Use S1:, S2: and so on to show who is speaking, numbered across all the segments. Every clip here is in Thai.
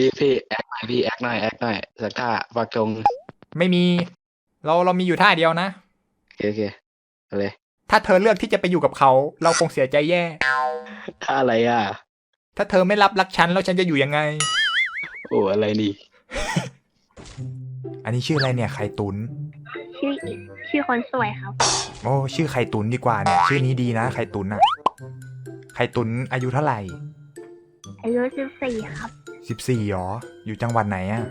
S1: พี่พี่แอคหน่อยพี่แอคหน่อยแอคหน่อยสักท่าปักธง
S2: ไม่มี เราเรามีอยู่ท่าเดียวนะ
S1: โอเคโอเคเอาเลย
S2: ถ้าเธอเลือกที่จะไปอยู่กับเขา เราคงเสียใจแย่
S1: ท่าอะไรอะ
S2: ถ้าเธอไม่รับรักฉันแล้วฉันจะอยู่ยังไง
S1: โอ้อะไรนี่
S2: อันนี้ชื่ออะไรเนี่ยไข่ตุน
S3: ชื่อชื่อคนสวยครับ
S2: โอ้ชื่อไข่ตุนดีกว่าเนี่ย ชื่อนี้ดีนะไข่ตุนอะไข่ตุนอายุเท่าไหร่
S3: อายุสิบสี่ครับ
S2: สิบสี่หรอ อยู่จังหวัดไหนอะ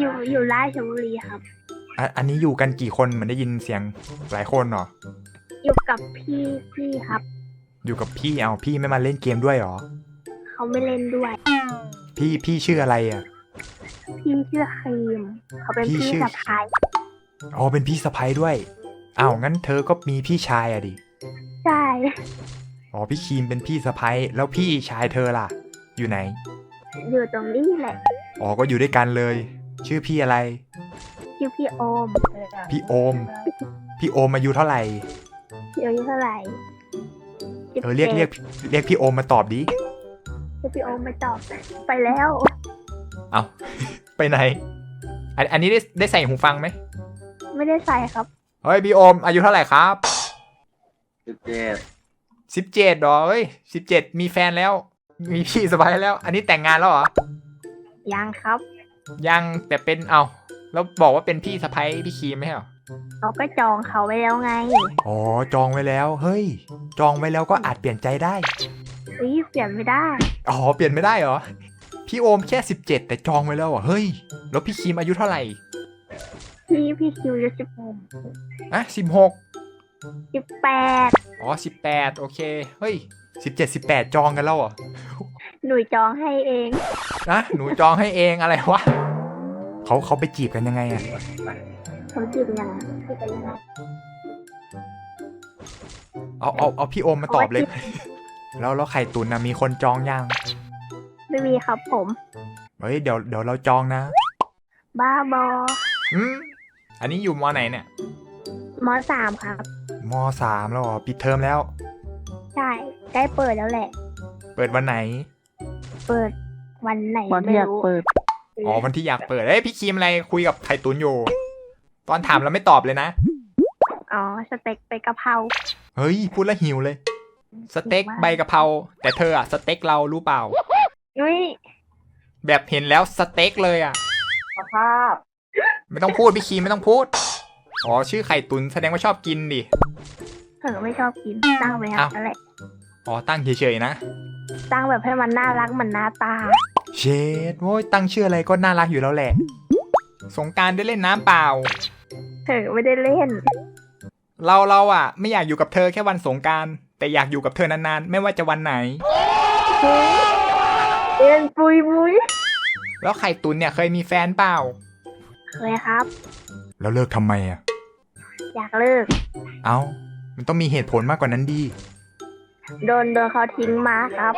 S3: อยู่อยู่ราชบุรีครับ
S2: อะอันนี้อยู่กันกี่คนเหมันได้ยินเสียงหลายคนเหรอ
S3: อยู่กับพี่พี่ครับ
S2: อยู่กับพี่เอาพี่ไม่มาเล่นเกมด้วยเหรอ
S3: เขาไม่เล่นด้วย
S2: พี่พี่ชื่ออะไรอะ
S3: พี่ชื่อครีม เขาเป็น
S2: พี่
S3: พี่
S2: ชื่อ
S3: สะพาย
S2: อ๋อเป็นพี่สะพ้ยด้วยอ้าวงั้นเธอก็มีพี่ชายอะดิ
S3: ใช่
S2: อ๋อพี่ครีมเป็นพี่สะพ้ยแล้วพี่ชายเธอล่ะ อยู่ไหน
S3: อยู่ตรงนี้แหละ
S2: อ๋อ ก็อยู่ด้วยกันเลย ชื่อพี่อะไร
S3: ชื่อพี่โอม
S2: พี่โอม พี่โอมอายุเท่าไหร่
S3: พี่อายุเท่าไหร่
S2: เออเรียกเรียกเรียกพี่โอมมาตอบดิ
S3: ชื่อพี่โอมไม่ตอบไปแล้ว
S2: เอาไปไหน อันอันนี้ได้ได้ใส่หูฟังไหม
S3: ไม่ได้ใส่ครับ
S2: เฮ้ยพี่โอมอายุเท่าไหร่ครับ
S1: สิบเจ็ด
S2: สิบเจ็ดหรอเฮ้ยสิบเจ็ดมีแฟนแล้ว มีพี่สบายแล้ว อันนี้แต่งงานแล้วเหรอ
S3: ยังครับ
S2: ยังแต่เป็นเอาแล้วบอกว่าเป็นพี่สะพ้ยพี่ครีมไหมเหรอ
S3: เขาก็จองเขาไว้แล้วไง
S2: อ๋อจองไว้แล้ว เฮ้ย จองไว้แล้วก็อาจเปลี่ยนใจได้
S3: อุ้ยเปลี่ยนไม่ได้
S2: อ๋อเปลี่ยนไม่ได้เหรอ พี่โอมแค่สิบเจ็ดแต่จองไว้แล้วเหรอะเฮ้ย แล้วพี่ครีมอายุเท่าไหร่
S3: พี่พี่คิวอายุสิบหก
S2: อะสิบหก
S3: สิบแปด
S2: อ๋อสิบแปดโอเค เฮ้ย สิบเจ็ดสิบแปดจองกันแล้วเหรอ
S3: หนูจองให้เอง
S2: นะหนูจองให้เองอะไรวะเขาเขาไปจีบกันยังไงอะ
S3: เขาจีบยังไงจีบกันยังไง
S2: เอาเอาเอาพี่โอมมาตอบเลย แล้วแล้วไข่ตุนนะมีคนจองยัง
S3: ไม่มีครับผม
S2: เฮ้ยเดี๋ยวเดี๋ยวเราจองนะ
S3: บ้าบอ
S2: อืมอันนี้อยู่มอไหนเนี่ย
S3: มสามครับ
S2: มสามแล้วเหรอปิดเทอมแล้ว
S3: ใช่ ใกล้เปิดแล้วแหละ
S2: เปิดวันไหน
S3: เปิดวันไหน
S4: วันที่
S3: ไม่
S4: อยาก
S3: รู้
S4: เปิด
S2: อ๋อวันที่อยากเปิดเอ้ยพี่ครีมอะไรคุยกับไข่ตุนอยู่ ตอนถามเราไม่ตอบเลยนะ
S3: อ๋อสเต็กไปกะเพรา
S2: เฮ้ยพูดแล้วหิวเลย สเต็กใบกะเพราแต่เธออะสเต็กเรารู้เปล่า
S3: อุ้ย
S2: แบบเห็นแล้วสเต็กเลยอะ
S4: สภาพ
S2: ไม่ต้องพูดพี่ครีมไม่ต้องพูดอ๋อชื่อไข่ตุนแสดงว่าชอบกินดิ
S3: เธอไม่ชอบกินตั้งไปค
S2: อ้า
S3: รับ
S2: ว
S3: นั่นแหละ
S2: อ๋อตั้งเฉยๆนะ
S3: ตั้งแบบให้มันน่ารักเหมือนหน้าตา
S2: เชดโว้ยตั้งชื่ออะไรก็น่ารักอยู่แล้วแหละ สงกรารได้เล่นน้ำเปล่า
S3: เธอไม่ได้เล่น
S2: เราเราอะไม่อยากอยู่กับเธอแค่วันสงกรารแต่อยากอยู่กับเธอนานๆ ไม่ว่าจะวันไหน
S3: เล่นปุยปุย
S2: แล้วไข่ตุนเนี่ยเคยมีแฟนเปล่า
S3: เคยครับ
S2: แล้วเลิกทำไมอะ
S3: อยากเลิก
S2: เอามันต้องมีเหตุผลมากกว่านั้นดี
S3: โดนโดนเขาทิ้งมาครับ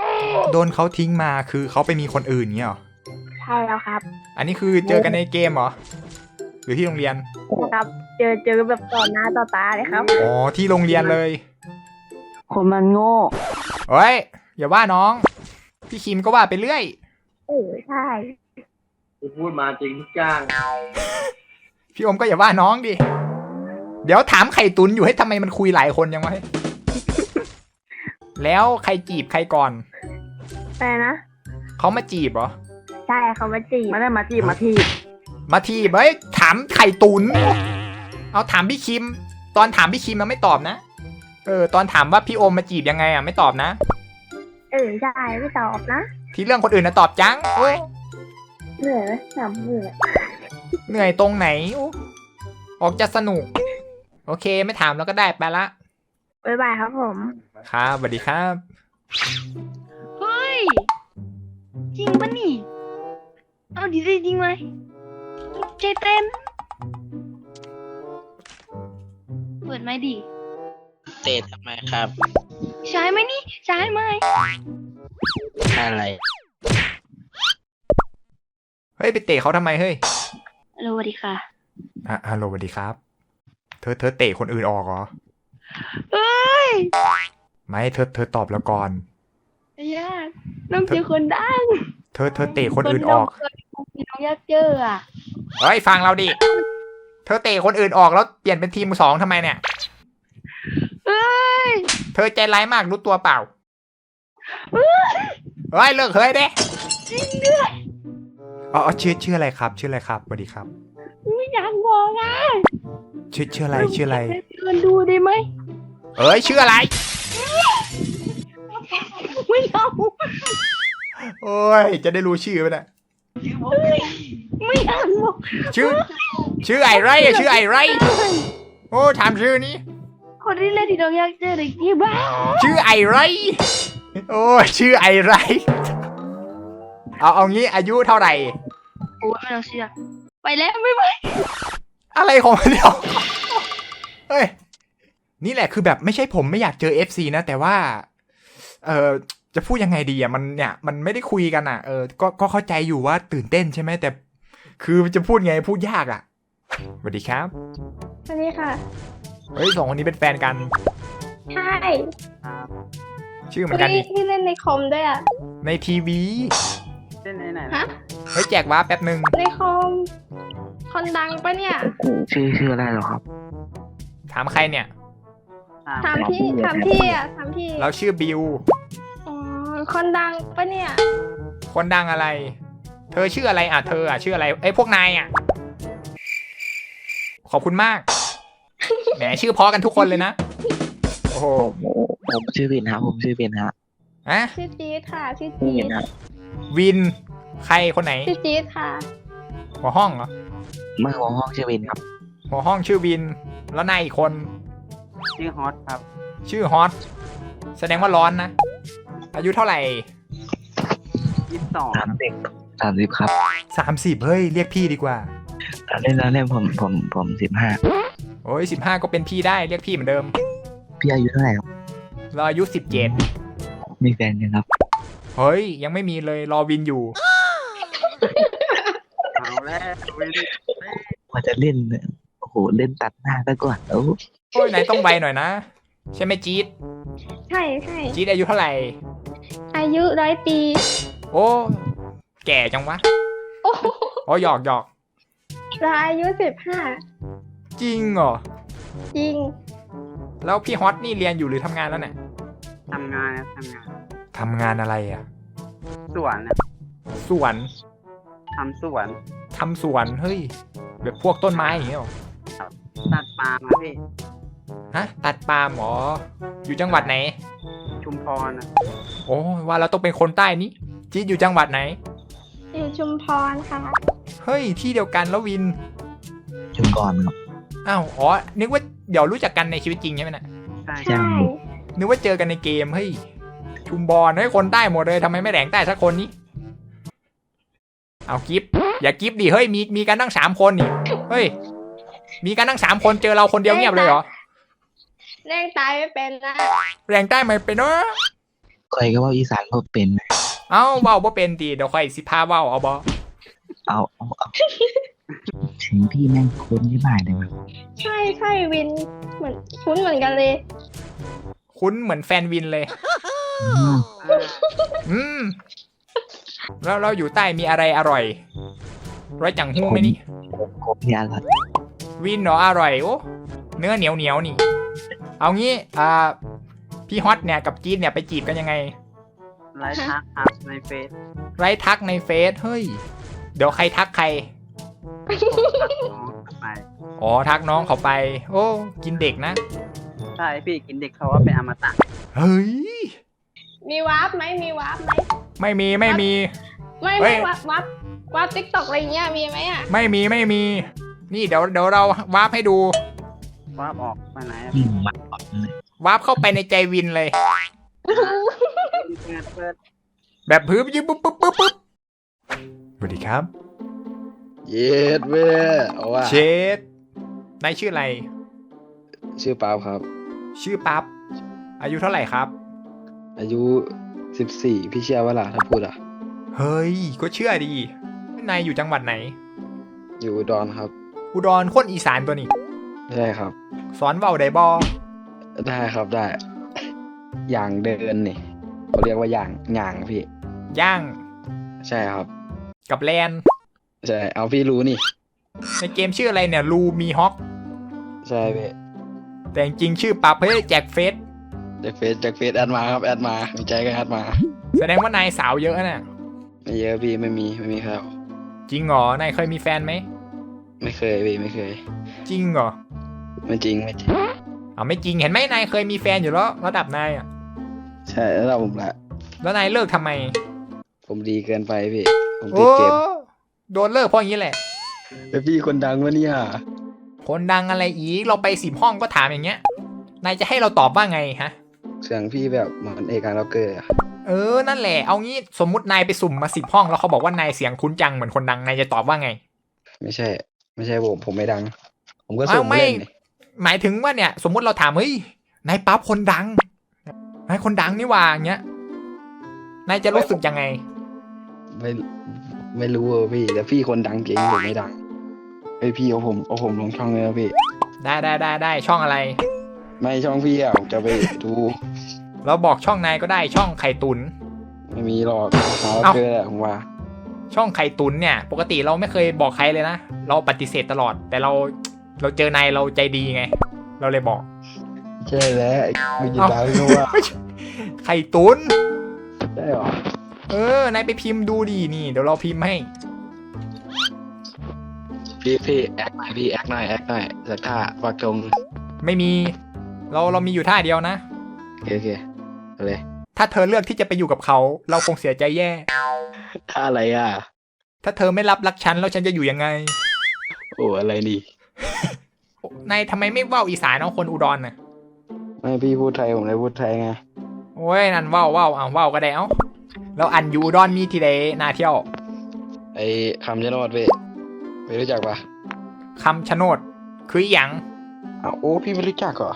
S2: โดนเขาทิ้งมาคือเขาไปมีคนอื่นเงี้ยเหรอ
S3: ใช่แล้วครับ
S2: อันนี้คือเจอกันในเกมเหรอ หรือที่โรงเรียน
S3: ครับ เจอเจอแบบต่อหน้าต่อตาเลยครับ
S2: อ๋อ ที่โรงเรียนเลย
S4: คนมันโง่
S2: เฮ้ย อย่าว่าน้อง พี่คิมก็ว่าไปเรื่อย
S3: เออใช่
S1: พูดมาจริงทุกอย่าง
S2: พี่อมก็อย่าว่าน้องดิ เดี๋ยวถามไข่ตุนอยู่ให้ทำไมมันคุยหลายคนยังไง แล้วใครจีบใครก่อน
S3: อะไรนะ
S2: เขามาจีบเหรอ
S3: ใช่เขามาจีบ
S4: ไม่ได้มาจีบมาทีบ
S2: มาทีบเฮ้ยถามไข่ตุน เอาถามพี่คิม ตอนถามพี่คิมมันไม่ตอบนะ เออ ตอนถามว่าพี่โอมมาจีบยังไงอะไม่ตอบนะ
S3: เออใช่ไม่ตอบนะ
S2: ที่เรื่องคนอื่นนะตอบจังโอ้ย
S3: เหนื่อยไหมหนำเหนื่อย
S2: เหนื่อยตรงไหนโอ้ออกจะสนุก โอเคไม่ถามแล้วก็ได้ไปละ
S3: บ๊ายบายครับผม
S2: ครับสวัสดีครับ
S5: เฮ้ย จริงปะนี่ เอาดีจริงไหมใจเต้น เปิดไหมค์ดิ
S1: เตะทำไมครับ
S5: ใช้ไหมนี่ ใช้ไหม
S1: อะไร
S2: เฮ้ย ไปเตะเขาทำไมเฮ้ย
S5: ฮัลโหลสวัสดีค่ะ
S2: อะฮัลโหลสวัสดีครับ เธอเธอเตะคนอื่นออกเหรอ
S5: เฮ้ย
S2: ไม่เธอเธอตอบแล้วก่อน
S5: ยากน้องเจอคนดัง
S2: เเธอเธอเตะคนอื่นออก
S5: พี่น้องยักษ์เจออะ
S2: เฮ้ยฟังเราดิเธอเตะคนอื่นออกแล้วเปลี่ยนเป็นทีมสองทำไมเนี่ย
S5: เอ้ย
S2: เธอใจร้ายมากรู้ตัวเปล่าเฮ้ยเลิกเฮ้ยเด้
S5: จริงด้วย
S2: อ๋ออ๋อชื่อชื่ออะไรครับ ชื่ออะไรครับสวัสดีครับ
S5: ไม่อยากบอกอะ
S2: ชื่อชื่ออะไรชื่ออะไร
S5: เดินดูได้ไหม
S2: เอ้ยชื่ออะไร
S5: ไม่เอา
S2: โอ้ย จะได้รู้ชื่อไหมเนี่ย
S5: ไม่อยากบอก
S2: ชื่อ ชื่อไอไรอะชื่อไอไร โอ้ถามชื่อนี้
S5: คนที่เล่นที่น้องยักษ์เจอเด็กที่บ้า
S2: ชื่อไอไร โอ้ยชื่อไอไร เอาเอางี้อายุเท่าไหร่
S5: โอ้ยไม่ต้องเชื่อไปแล้วไม่ไหว
S2: อะไรของมันเนี่ยเฮ้ย นี่แหละคือแบบไม่ใช่ผมไม่อยากเจอ FC นะ แต่ว่า เออจะพูดยังไงดีอะมันเนี่ยมันไม่ได้คุยกันอะเออก็ก็เข้าใจอยู่ว่าตื่นเต้นใช่ไหมแต่ คือจะพูดไงพูดยากอะสวัสดีครับ
S3: สวัสดีค่ะ
S2: เฮ้ยสองคนนี้เป็นแฟนกัน
S3: ใช่
S2: ชื่อเหมือนกัน
S3: ที่
S2: นี่
S3: ที่เล่นในคอมด้วยอะ
S2: ในทีวี
S4: เล่นไหน
S3: ฮะ
S2: เฮ้ยแจกว้าร์ปแป๊บหนึ่ง
S3: ในคอมคนดังปะเนี่ย
S1: ชื่อชื่ออะไรเหรอครับ
S2: ถามใครเนี่ย
S3: ถามพี่ถามพี่อะถามพี่
S2: เราชื่อบิว
S3: อ๋อคนดังปะเนี่ย
S2: คนดังอะไร เธอชื่ออะไรอะ เธออะชื่ออะไรไอ้ยพวกนายอะ ขอบคุณมาก แหมชื่อเพอกันทุกคนเลยนะ โอ้โห
S6: ผมชื่อวินครับผมชื่อวินฮะ
S2: อะ
S3: ชื่อจี๊ดค่ะชื่อ
S6: ชื่อ
S3: จี๊
S6: วิ
S3: ด
S6: นฮะ
S2: วิน ใครคนไหน
S3: ชื่อจี๊ดค่ะ
S2: หัวห้องเหรอ
S6: เมื่อหัวห้องชื่อวินครับ
S2: หัวห้องชื่อวิน แล้วนายอีกคน
S4: ชื่อฮอตครับ
S2: ชื่อฮอตแสดงว่าร้อนนะ อายุเท่าไหร่
S4: ยี่สิบสอง
S6: สามสิบสามสิบครับ
S2: สามสิบเฮ้ย เรียกพี่ดีกว่า
S6: ตอนเล่นตอนเล่นผมผมผมสิบห้า
S2: โอ้ยสิบห้าก็เป็นพี่ได้เรียกพี่เหมือนเดิม
S6: พี่อายุเท่าไหร่ครับ
S2: เราอายุสิบเจ็ด
S6: มีแฟนยังครับ
S2: เฮ้ย ยังไม่มีเลยรอวินอยู่
S4: เอาแล้วเว้ย
S6: พอจะเล่นเนี่ยโอ้โหเล่นตัดหน้าซะก่อนแล้ว
S2: โอ้ยนายต้องไวหน่อยนะ ใช่ไหมจี๊ด
S3: ใช่ใช่
S2: จี๊ดอายุเท่าไหร่
S3: อายุร้อยปี
S2: โอ้ แก่จังวะ
S3: โอ้โห
S2: อ๋อหยอกหยอก
S3: เราอายุสิบห้า
S2: จริงเหรอ
S3: จริง
S2: แล้วพี่ฮอตนี่เรียนอยู่หรือทำงานแล้วเนี่ย
S4: ทำงานนะทำงาน
S2: ทำงานอะไรอะ
S4: สวนนะ
S2: สวน
S4: ทำสวน
S2: ทำสวน เฮ้ย แบบพวกต้นไม้อย่างเงี้ยหรอ
S4: ตัดปาล์มนะพี่
S2: ฮะ ตัดปาล์มเหรออยู่จังหวัดไหน
S4: ชุมพรนะ
S2: โอ้ยว่าเราต้องเป็นคนใต้นี่จี๊ดอยู่จังหวัดไหน
S3: อยู่ชุมพรค่ะ
S2: เฮ้ย ที่เดียวกันแล้ววิน
S6: ชุมพรครับ
S2: อ้าว อ๋อ นึกว่าเดี๋ยวรู้จักกันในชีวิตจริงใช่ไหมนะ
S4: ใช่
S6: ใช่
S3: ใช่
S2: นึกว่าเจอกันในเกม เฮ้ย ชุมบอลเฮ้ย คนใต้หมดเลยทำไมไม่แหลงใต้สักคนนี้ เอากิฟอย่ากิฟดิ เฮ้ย มีมีกันตั้งสามคนนี่ เฮ้ย มีกันตั้งสามคนเจอเราคนเดียวเงียบเลยเหรอ
S3: เร่งตายไม่เป็นนะ
S2: แหลงใต้ไม่เป็นเนอะ
S6: ใครก็ว่าอีสานเขาเป็นนะ
S2: เอ้าเว้าบ่เป็นตีเดี๋ยวค่อยสิพาเว้าเอาบ่
S6: เอาเอาเอาถึงพี่แม่งคุ้นที่บ่ายเลยมั้ย
S3: ใช่ใช่วินเหมือนคุ้นเหมือนกันเลย
S2: คุ้นเหมือนแฟนวินเลย
S6: อืม
S4: เออ
S2: อืม แล้วเราอยู่ใต้มีอะไรอร่อยร้อยจังหู้ไหมนี่
S6: ผมครบเนี่ยอร่อย
S2: วินเนาะอร่อยโอ้เนื้อเหนียวเหนียวๆนี่ เอางี้อ่าพี่ฮอตเนี่ยกับจี๊ดเนี่ยไปจีบกันยังไง
S4: ไลฟ์ทักครับในเฟซ
S2: ไรทักในเฟซเฮ้ย เดี๋ยวใครทักใคร
S4: น้องไป
S2: อ๋อทักน้องเขาไป โอ้กินเด็กนะ
S4: ใช่พี่กินเด็กเขาว่าเป็นอมตะ
S2: เฮ้ย
S3: มีวาร์ปไหมมีวาร์ปไหม
S2: ไม่มีไม่มี
S3: ไม่
S2: เฮ้
S3: ไม่
S2: ย
S3: วาร์ปวาร์ปวาร์ปติ๊กตอกอะไรเงี้ยมีไหมอะ
S2: ไม่มีไม่มี นี่เดี๋ยวเดี๋ยวเราวาร์ปให้ดู
S4: ว่าออกไปไหนอะ
S6: อืมมาก่อนเลยวา
S2: ร์ปเข้าไปในใจวินเลย
S4: เปิดเปิด
S2: แบบพื้นยิบปุ๊บปุ๊บปุ๊บปุ๊บสวัสดีครับ
S1: เย็ดเว้ยเอาว่า
S2: เชดนายชื่ออะไร
S1: ชื่อปาล์มครับ
S2: ชื่อปั๊บ อายุเท่าไหร่ครับ
S1: อายุสิบสี่พี่เชื่อว่าล่ะถ้าพูดอะ
S2: เฮ้ย ก็เชื่อดี นายอยู่จังหวัดไหน
S1: อยู่อุดอนครับ
S2: อุดรคนอีสานตัวนี้
S1: ใช่ครับ
S2: สอนเว้าได้บอ
S1: ได้ครับได้ อย่างเดินนี่เขาเรียกว่าอย่างอย่างพี่
S2: ย่าง
S1: ใช่ครับ
S2: กับแลน
S1: ใช่เอาพี่รู้นี่
S2: ในเกมชื่ออะไรเนี่ยลูมีฮอก
S1: ใช่พี่
S2: แต่จริงๆชื่อปับเฮ้ยแจกเฟส
S1: จากเฟซจากเฟซแอดมาครับแอดมามีใจก็แอดมา
S2: แสดงว่านายสาวเยอะน่ะ
S1: ไม่เยอะพี่ไม่มีไม่มีครับ
S2: จริงเหรอนายเคยมีแฟนไหม
S1: ไม่เคยพี่ไม่เคย
S2: จริงเหรอ
S1: ไม่จริงไม่จริง
S2: อ่าไม่จริงเห็นไหมนายเคยมีแฟนอยู่แล้วระดับนายอะ
S1: ใช่แล้วเราผมละ
S2: แล้วนายเลิกทำไม
S1: ผมดีเกินไปพี่ ผมติ
S2: โอ้
S1: ดเกม
S2: โดนเลิกเพราะอย่างนี้แหละ
S1: แล้วพี่คนดังวะเนี่ย
S2: คนดังอะไรอีกเราไปสิบห้องก็ถามอย่างเงี้ยนายจะให้เราตอบว่าไงฮะ
S1: เสียงพี่แบบเหมือนเอกการล็อกเกอร์อะ
S2: เออ นั่นแหละ เอางี้สมมุตินายไปสุ่มมาสิบห้องแล้วเขาบอกว่านายเสียงคุ้นจังเหมือนคนดังนายจะตอบว่าไง
S1: ไม่ใช่ ไม่ใช่ผมผมไม่ดัง ผมก็
S2: อ้าว
S1: สุ่ม
S2: ไม่
S1: เล่นนี่
S2: หมายถึงว่าเนี่ย สมมุติเราถามเฮ้ยนายปั๊บคนดังนายคนดังนี่หว่าอย่างเงี้ยนายจะรู้สึกยังไง
S1: ไม่ไม่รู้อะพี่แต่พี่คนดังจริงผมไม่ดังไอยพี่เอาผมเอาผมลงช่องเลยนะพี่
S2: ได้ได้ได้ได้ช่องอะไร
S1: ไม่ช่องพี่อะผมจะไปดู
S2: เราบอกช่องนายก็ได้ช่องไข่ตุน
S1: ไม่มีหรอกหาล็อก
S2: เอ้า
S1: เกอร์แหละผมว่า
S2: ช่องไข่ตุนเนี่ย ปกติเราไม่เคยบอกใครเลยนะเราปฏิเสธตลอด แต่เรา เราเจอนายเราใจดีไง เราเลยบอก
S1: ใช่แล้วไอ้ไม่ยิน
S2: เอ้า
S1: ดังก็ว่า
S2: ไข่ตุน
S1: ได้หรอ
S2: เออนายไปพิมพ์ดูดีนี่ เดี๋ยวเราพิมพ์ให้
S1: พี่พี่แอคหน่อยพี่แอคหน่อยแอคหน่อยสักท่าฝากจง
S2: ไม่มี เราเรามีอยู่ท่าเดียวนะ
S1: โอเคโอเคเอาเลย
S2: ถ้าเธอเลือกที่จะไปอยู่กับเขา เราคงเสียใจแย่
S1: ท่าอะไรอะ
S2: ถ้าเธอไม่รับรักฉันแล้วฉันจะอยู่ยังไง
S1: โอ้อะไรนี่
S2: นายทำไมไม่เว้าอีสานเอาคนอุดรน่ะ
S1: ไม่พี่พูดไทยผมเลยพูดไทยไง
S2: โอ้ยนั่นเว้าเว้าอะเว้าก็ได้เอ้าแล้วอันอยู่อุดรมีที่ใดน่าเที่ยว
S1: ไอ้คำชะโนดพี่ไม่รู้จักปะ
S2: คำชะโนดคืออหย่าง
S1: อ้าวโอ้พี่ไม่รู้จักเหรอ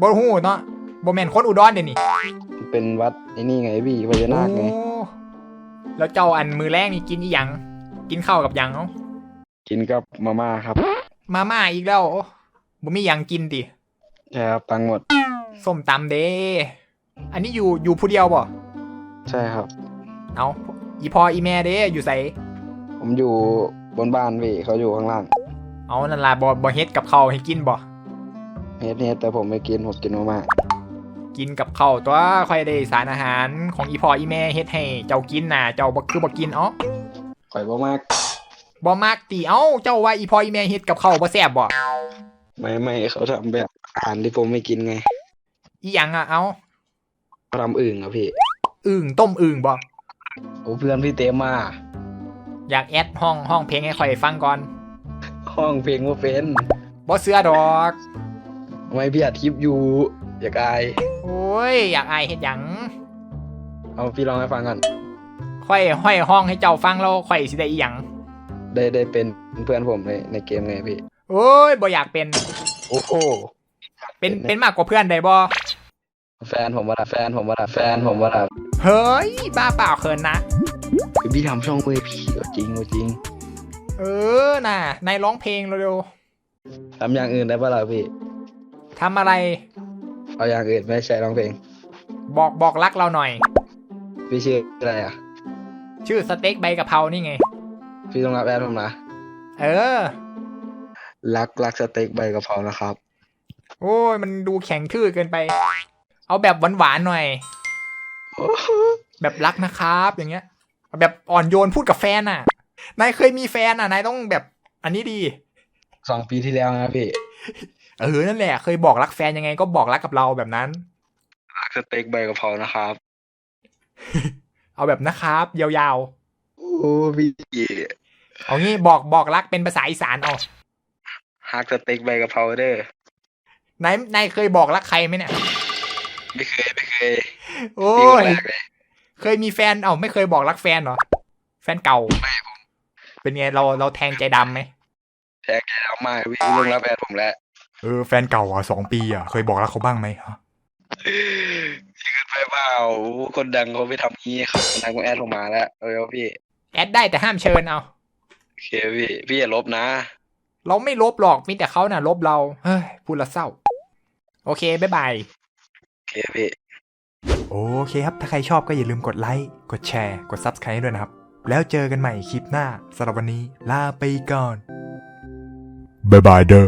S2: บ่ฮู้เนาะบ่แม่นคนอุดรเดี๋ยวนี้
S1: มันเป็นวัดไอ้นี่ไงพี่พญานาคไง
S2: โอ้แล้วเจ้าอันมือแรกนี่กินอีหยัง กินข้าวกับหยังเอ้า
S1: กินกับมาม่าครับ
S2: มาม่าอีกแล้วโอ้ บ่มีหยังกินติ
S1: ใช่ครับตังค์หมด
S2: ส้มตำเด้อันนี้อยู่อยู่ผู้เดียวบ่
S1: ใช่ครับ
S2: เอาอีพออีแม่เด้อยู่ใส่
S1: ผมอยู่บนบ้านพี่เขาอยู่ข้างล่าง
S2: เอานั่นล่ะบ่บ่เฮ็ดกับข้าวให้กินบ่
S1: เฮ็ดเฮ็ดแต่ผมไม่กินผมกินมาม่า
S2: กินกับข้าวตัวค่อยได้สารอาหารของอีพออีแม่เฮ็ดให้เจ้ากินน่ะเจ้าบ่คือบ่กินเอ้า
S1: ข่อยบ่มาก
S2: บ่มักติเอ้าเจ้าว่าอีพออีแม่เฮ็ดกับข้าวบ่แซ่บบ่
S1: ไม่ไม่เขาทำแบบอาหารที่ผมไม่กินไง
S2: อีหยังอะเอ้า
S1: เขาทำอึ่งอะพี่
S2: อึ่งต้มอึ่งบ่
S1: โอ้เพื่อนพี่เต็มมา
S2: อยากแอดห้องห้องเพลงให้ข่อยฟังก่อน
S1: ห้องเพลงว่าเป็น
S2: บ่เชื่อดอก
S1: ทำไมพี่อัดคลิปอยู่ อยากอาย
S2: โอ้ยอยากอายเฮ็ดหยัง
S1: เอาพี่ลองให้ฟังก่อน
S2: ค่อยห้อยห้องให้เจ้าฟังแล้วค่อยสิได้อีหยัง
S1: ได้ได้เป็นเพื่อนผมในในเกมไงพี่
S2: โอ้ยบ่อยากเป็น
S1: โอ้โห
S2: เป็นเป็นมากกว่าเพื่อนได้บ่
S1: แฟนผมว่าล่ะแฟนผมว่าล่ะแฟนผมว่าล่ะ
S2: เฮ้ย บ้าเปล่าเขินนะ
S1: คือพี่ทำช่องเว้ยพี่เอาจริงเอาจริง
S2: เออน่ะนายร้องเพลงเร็ว
S1: ทำอย่างอื่นได้ปะล่ะพี่
S2: ๆทำอะไร
S1: เอาอย่างอื่นไม่ใช่ร้องเพลง
S2: บอกบอกรักเราหน่อย
S1: พี่ชื่ออะไรอะ
S2: ชื่อสเต็กใบกะเพรานี่ไง
S1: พี่ต้องรับแอดผมนะ
S2: เออ
S1: รักรักสเต็กใบกะเพรานะครับ
S2: โอ้ยมันดูแข็งทื่อเกินไป เอาแบบหวานๆหน่อย แบบรักนะครับ อย่างเงี้ยเอาแบบอ่อนโยนพูดกับแฟนอะ นายเคยมีแฟนอะ นายต้องแบบอันนี้ดี
S1: สองปีที่แล้วนะพี่
S2: เออ นั่นแหละ เคยบอกรักแฟนยังไงก็บอกรักกับเราแบบนั้น
S1: รักสเต็กใบกะเพรานะครับ
S2: เอาแบบนะครับ ยาว
S1: โอ้พี่
S2: ๆเอางี้บอกบอกรักเป็นภาษาอีสานเอา
S1: ฮักสเต็กใบกะเพราเด้อนา
S2: ยนายเคยบอกรักใครไหมเนี่ย
S1: ไม่เคยไม่เคย
S2: โอ้
S1: พี่คน
S2: ย
S1: แรกเลย
S2: เคยมีแฟนเอ้าไม่เคยบอกรักแฟนเหรอ แฟนเก่าเป็นไงเราเราแทงใจดำไหม
S1: แท็กแกเอามากพี่ต้องรับแอดผมแล้ว
S2: เออแฟนเก่าอะสองปีอะเคยบอกรักเขาบ้างไหมฮะ
S1: พี่ขึ้นไปเปล่าคนดังเขาไปทำงี้ครับคนดังก็แอดผมมาแล้ว เออพี่
S2: แอดได้แต่ห้ามเชิญเอา
S1: โอเคพี่พี่อย่าลบนะ
S2: เราไม่ลบหรอกมีแต่เขาน่ะ ลบเรา เฮ้ยพูดและเศร้า โอเค บ๊ายบาย
S1: โอเคพี่
S2: โอเคครับ ถ้าใครชอบก็อย่าลืมกดไลค์ กดแชร์ กด Subscribe ด้วยนะครับ
S7: แล้วเจอกันใหม่คลิปหน้าสำหรับวันนี้ ลาไปก่อน บ๊ายบายเด้อ